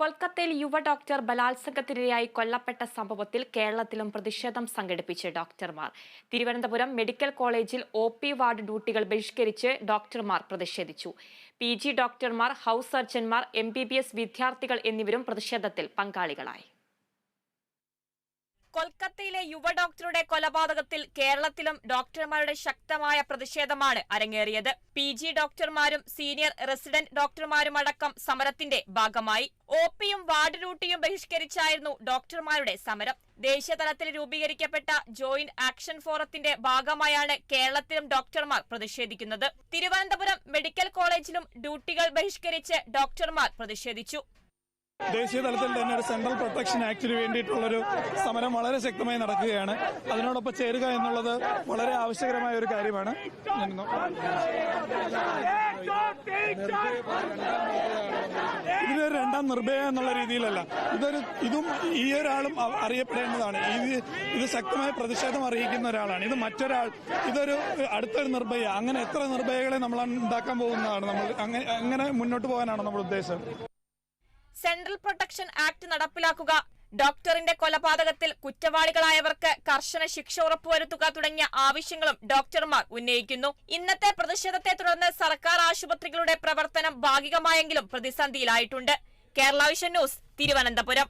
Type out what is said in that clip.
കൊൽക്കത്തയിൽ യുവ ഡോക്ടർ ബലാത്സംഗത്തിനിരയായി കൊല്ലപ്പെട്ട സംഭവത്തിൽ കേരളത്തിലും പ്രതിഷേധം സംഘടിപ്പിച്ച് ഡോക്ടർമാർ. തിരുവനന്തപുരം മെഡിക്കൽ കോളേജിൽ ഒ പി വാർഡ് ഡ്യൂട്ടികൾ ബഹിഷ്കരിച്ച് ഡോക്ടർമാർ പ്രതിഷേധിച്ചു. പി ജി ഡോക്ടർമാർ ഹൗസ് സർജൻമാർ എം ബി ബി എസ് വിദ്യാർത്ഥികൾ എന്നിവരും പ്രതിഷേധത്തിൽ പങ്കാളികളായി. കൊൽക്കത്തയിലെ യുവ ഡോക്ടറുടെ കൊലപാതകത്തിൽ കേരളത്തിലും ഡോക്ടർമാരുടെ ശക്തമായ പ്രതിഷേധമാണ് അരങ്ങേറിയത്. പി ജി ഡോക്ടർമാരും സീനിയർ റെസിഡന്റ് ഡോക്ടർമാരുമടക്കം സമരത്തിന്റെ ഭാഗമായി. ഒ പിയും വാർഡ് ഡ്യൂട്ടിയും ബഹിഷ്കരിച്ചായിരുന്നു ഡോക്ടർമാരുടെ സമരം. ദേശീയതലത്തിൽ രൂപീകരിക്കപ്പെട്ട ജോയിന്റ് ആക്ഷൻ ഫോറത്തിന്റെ ഭാഗമായാണ് കേരളത്തിലും ഡോക്ടർമാർ പ്രതിഷേധിക്കുന്നത്. തിരുവനന്തപുരം മെഡിക്കൽ കോളേജിലും ഡ്യൂട്ടികൾ ബഹിഷ്കരിച്ച് ഡോക്ടർമാർ പ്രതിഷേധിച്ചു. ദേശീയ തലത്തിൽ തന്നെ ഒരു സെൻട്രൽ പ്രൊട്ടക്ഷൻ ആക്ടിന് വേണ്ടിയിട്ടുള്ളൊരു സമരം വളരെ ശക്തമായി നടക്കുകയാണ്. അതിനോടൊപ്പം ചേരുക എന്നുള്ളത് വളരെ ആവശ്യകരമായ ഒരു കാര്യമാണ്. ഇതിലൊരു രണ്ടാം നിർഭയ എന്നുള്ള രീതിയിലല്ല. ഇതൊരു ഇതും ഈ ഒരാളും അറിയപ്പെടേണ്ടതാണ്. ഇത് ഇത് ശക്തമായ പ്രതിഷേധം അറിയിക്കുന്ന ഒരാളാണ്. ഇത് മറ്റൊരാൾ ഇതൊരു അടുത്തൊരു നിർഭയ. അങ്ങനെ എത്ര നിർഭയകളെ നമ്മൾ ഉണ്ടാക്കാൻ പോകുന്നതാണ് നമ്മൾ അങ്ങനെ അങ്ങനെ മുന്നോട്ട് പോകാനാണ് നമ്മുടെ ഉദ്ദേശം സെൻട്രൽ പ്രൊട്ടക്ഷൻ ആക്ട് നടപ്പിലാക്കുക. ഡോക്ടറിന്റെ കൊലപാതകത്തിൽ കുറ്റവാളികളായവർക്ക് കർശന ശിക്ഷ ഉറപ്പുവരുത്തുക തുടങ്ങിയ ആവശ്യങ്ങളും ഡോക്ടർമാർ ഉന്നയിക്കുന്നു. ഇന്നത്തെ പ്രതിഷേധത്തെ തുടർന്ന് സർക്കാർ ആശുപത്രികളുടെ പ്രവർത്തനം ഭാഗികമായെങ്കിലും പ്രതിസന്ധിയിലായിട്ടുണ്ട്. Kerala Vision News Thiruvananthapuram.